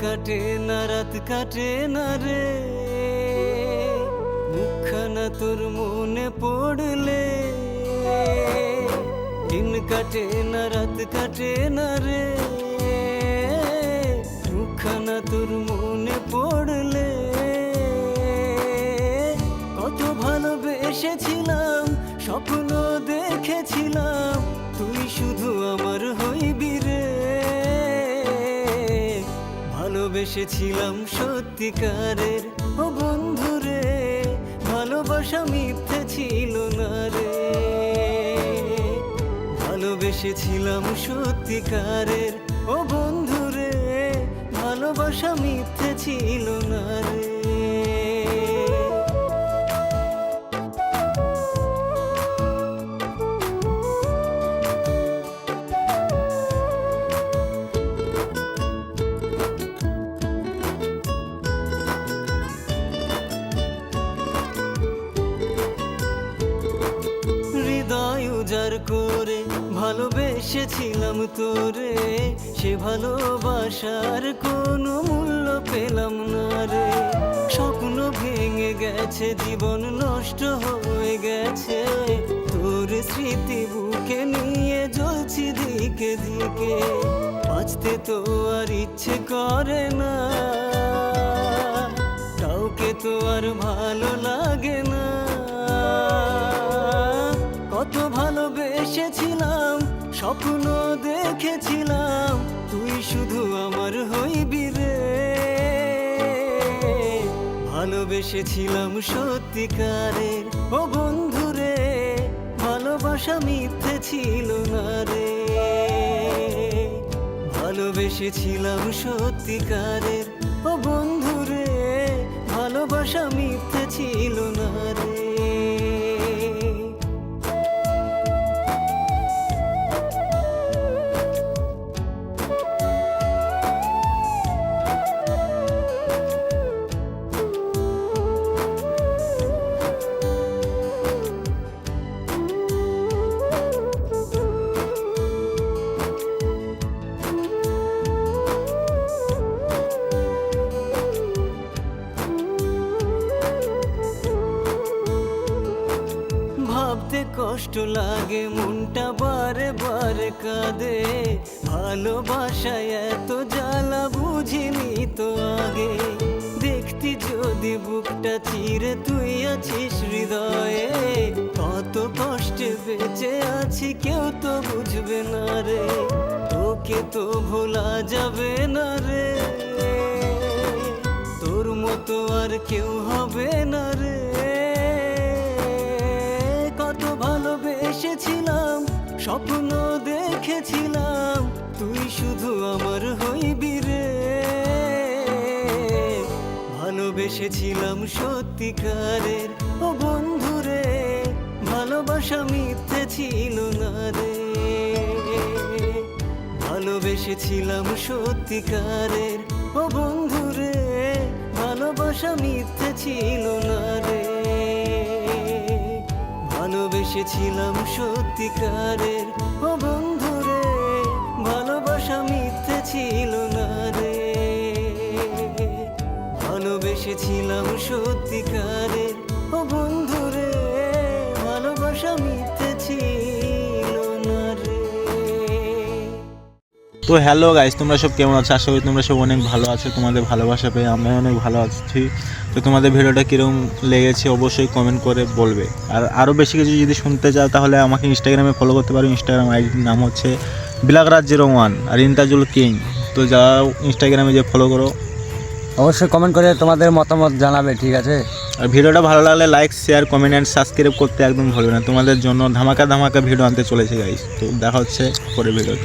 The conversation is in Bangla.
কাটে না, রাত কাটে না রে। মুখখানা তোর মনে পড়লে। দিন কাটে না, রাত কাটে না রে। মুখখানা তোর মনে পড়লে। কত ভালোবেসেছিলাম, স্বপ্ন দেখেছিলাম। ভালোবেসেছিলাম সত্যিকারের। ও বন্ধুরে, ভালোবাসা মিথ্যে ছিল না রে। ভালোবেসেছিলাম সত্যিকারের। ও বন্ধুরে, ভালোবাসা মিথ্যে ছিল না রে। উজাড় করে ভালোবেসেছিলাম তোরে। সে ভালোবাসার কোনো মূল্য পেলাম না রে। স্বপ্ন ভেঙে গেছে, জীবন নষ্ট হয়ে গেছে। তোর স্মৃতি বুকে নিয়ে জ্বলছি দিকে দিকে। বাঁচতে তো আর ইচ্ছে করে না। কাউকে তো আর ভালো স্বপ্ন দেখেছিলাম, তুই শুধু আমার হইবি রে। ভালোবেসেছিলাম সত্যিকারের ও বন্ধু রে, ভালোবাসা মিথ্যে ছিল না রে। ভালোবেসেছিলাম সত্যিকারের, ও বন্ধু রে, ভালোবাসা মিথ্যে ছিল না রে। ভাবতে কষ্ট লাগে, মনটা বারে বারে কাঁদে। ভালোবাসায় এত জ্বালা বুঝিনি তো আগে। দেখতি যদি বুকটা চিরে তুই আছিস হৃদয়ে, কত কষ্টে বেঁচে আছি কেউ তো বুঝবে না রে। তোকে তো ভোলা যাবে না রে। তোর মতো আর কেউ হবে না রে। ভালোবেসেছিলাম স্বপ্ন দেখেছিলাম, তুই শুধু আমার হইবি রে। ভালোবেসেছিলাম সত্যিকারের, ও বন্ধু রে, ভালোবাসা মিথ্যে ছিল না রে। ভালোবেসেছিলাম সত্যিকারের, ও বন্ধু রে, ভালোবাসা মিথ্যে ছিল না রে। ভালোবেসেছিলাম সত্যিকারের ও তো হ্যালো গাইস তোমরা সব কেমন আছো? আশা করি তোমরা সব অনেক ভালো আছো তোমাদের ভালোবাসা পেয়ে আমরা অনেক ভালো আছি। তো তোমাদের ভিডিওটা কীরকম লেগেছে অবশ্যই কমেন্ট করে বলবে। আর আরও বেশি কিছু যদি শুনতে চাও তাহলে আমাকে ইনস্টাগ্রামে ফলো করতে পারো। ইনস্টাগ্রাম আইডির নাম হচ্ছে বিলাগরাজ জিরো ওয়ান আর ইন্তাজুল কিং। তো যাও ইনস্টাগ্রামে যে ফলো করো। অবশ্যই কমেন্ট করে তোমাদের মতামত জানাবে ঠিক আছে? আর ভিডিওটা ভালো লাগলে like share comment and subscribe করতে একদম ভুলবে না। তোমাদের জন্য ধামাকা ধামাকা ভিডিও আনতে চলেছে গাইস তো দেখা হচ্ছে পরে ভিডিও